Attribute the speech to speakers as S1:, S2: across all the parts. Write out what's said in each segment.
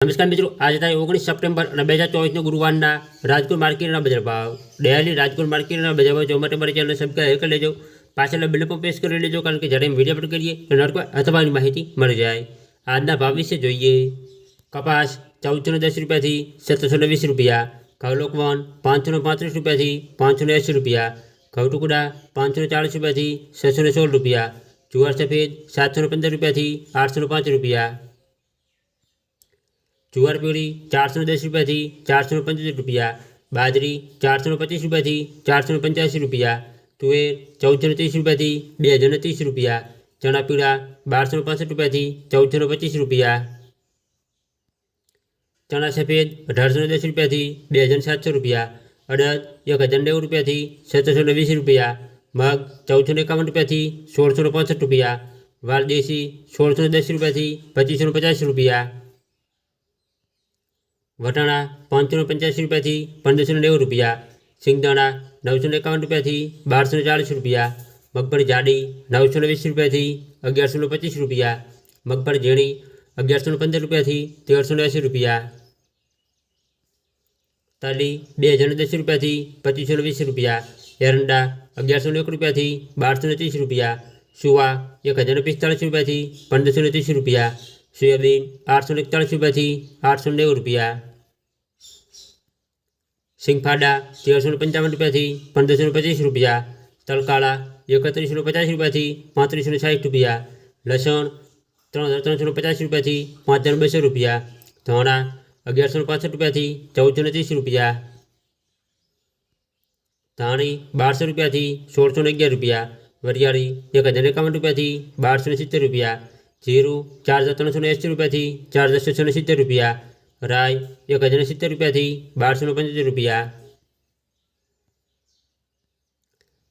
S1: નમસ્કાર મિત્રો આજે તારીખ ઓગણીસ સપ્ટેમ્બર અને બે હજાર ચોવીસનો ગુરુવારના રાજકોટ માર્કેટના બજાર ભાવ ડેલી રાજકોટ માર્કેટના બજાર ભાવ જોવા માટે મારી ચેનલ સબસ્ક્રાઈબ કરી લેજો પાછળના બિલ પર પ્રેસ કરી લેજો કારણ કે જ્યારે વિડીયો અપલોડ કરીએ તો નરકો અથવાની માહિતી મળી જાય આજના ભાવ વિશે જોઈએ કપાસ ચૌદસો ને દસ રૂપિયાથી સત્તરસો ને વીસ રૂપિયા ઘઉં લોકવન પાંચસો ને પાંત્રીસ રૂપિયાથી પાંચસો ને એંસી રૂપિયા ઘઉં ટુકડા પાંચસો ને ચાળીસ રૂપિયાથી છસો ને સોળ રૂપિયા જુવાર સફેદ સાતસો ને પંદર રૂપિયાથી આઠસો ને પાંચ રૂપિયા જુવાર પીળી ચારસો ને દસ રૂપિયાથી ચારસો ને પંચોતેર રૂપિયા બાજરી ચારસો ને પચીસ રૂપિયાથી ચારસો ને પંચ્યાસી રૂપિયા તુવેર ચૌદસો ને ત્રીસ રૂપિયાથી બે હજાર ને ત્રીસ રૂપિયા ચણા પીળા બારસો ને પાસઠ રૂપિયાથી ચૌદસો ને પચીસ રૂપિયા ચણા સફેદ અઢારસો ને દસ રૂપિયાથી બે હજાર સાતસો રૂપિયા અડદ એક હજાર નેવું રૂપિયાથી સત્તરસો ને વીસ રૂપિયા મગ ચૌદસો ને એકાવન રૂપિયાથી સોળસો ને પાંસઠ રૂપિયા વાલ દેશી સોળસો ને દસ રૂપિયાથી પચીસો ને પચાસ રૂપિયા વટાણા પાંચસો ને પંચ્યાસી રૂપિયાથી પંદરસો ને નેવું રૂપિયા સિંગદાણા નવસો ને એકાવન રૂપિયાથી બારસો ને ચાલીસ રૂપિયા મગફળી જાડી નવસો ને વીસ રૂપિયાથી અગિયારસો ને પચીસ રૂપિયા મગફળી ઝીણી અગિયારસો ને પંદર રૂપિયાથી તેરસો ને એંસી રૂપિયા તાલી બે હજાર ને દસ રૂપિયાથી પચીસો ને વીસ રૂપિયા એરંડા અગિયારસો ને એક રૂપિયાથી બારસો ને ત્રીસ રૂપિયા સુવા એક હજાર ને પિસ્તાળીસ રૂપિયાથી પંદરસો ને ત્રીસ રૂપિયા સોયાબીન આઠસો ને એકતાળીસ રૂપિયાથી આઠસો ને નેવું રૂપિયા સિંગફાડા તેરસો ને પંચાવન રૂપિયાથી પંદરસો ને પચીસ રૂપિયા તલકાળા એકત્રીસો ને પચાસ રૂપિયાથી પાંત્રીસો ને સાઠ રૂપિયા લસણ ત્રણ હજાર ત્રણસો ને પચાસ રૂપિયાથી પાંચ હજાર બસો રૂપિયા ધાણા અગિયારસો ને પાસઠ રૂપિયાથી ચૌદસો ને ત્રીસ રૂપિયા ધાણી બારસો રૂપિયાથી સોળસો ને અગિયાર રૂપિયા વરિયાળી એક હજાર એકાવન રૂપિયાથી બારસો ને સિત્તેર રૂપિયા જીરું ચાર હજાર ત્રણસો ને એંસી રૂપિયાથી ચાર હજાર છસો ને સિત્તેર રૂપિયા રાય એક હજાર ને સિત્તેર રૂપિયાથી બારસો ને પંચોતેર રૂપિયા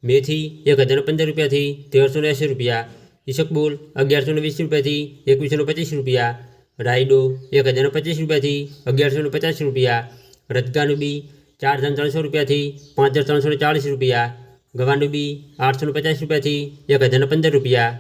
S1: મેથી એક હજાર ને પંદર રૂપિયાથી તેરસો ને એંસી રૂપિયા ઈસકબુલ અગિયારસો ને વીસ રૂપિયાથી એકવીસો ને પચીસ રૂપિયા રાયડો એક હજાર ને પચીસ રૂપિયાથી અગિયારસો ને પચાસ રૂપિયા રજગાનું બી ચાર હજાર ત્રણસો રૂપિયાથી પાંચ હજાર ત્રણસો ને ચાળીસ રૂપિયા ગવાનું બી આઠસો ને પચાસ રૂપિયાથી એક હજાર ને પંદર રૂપિયા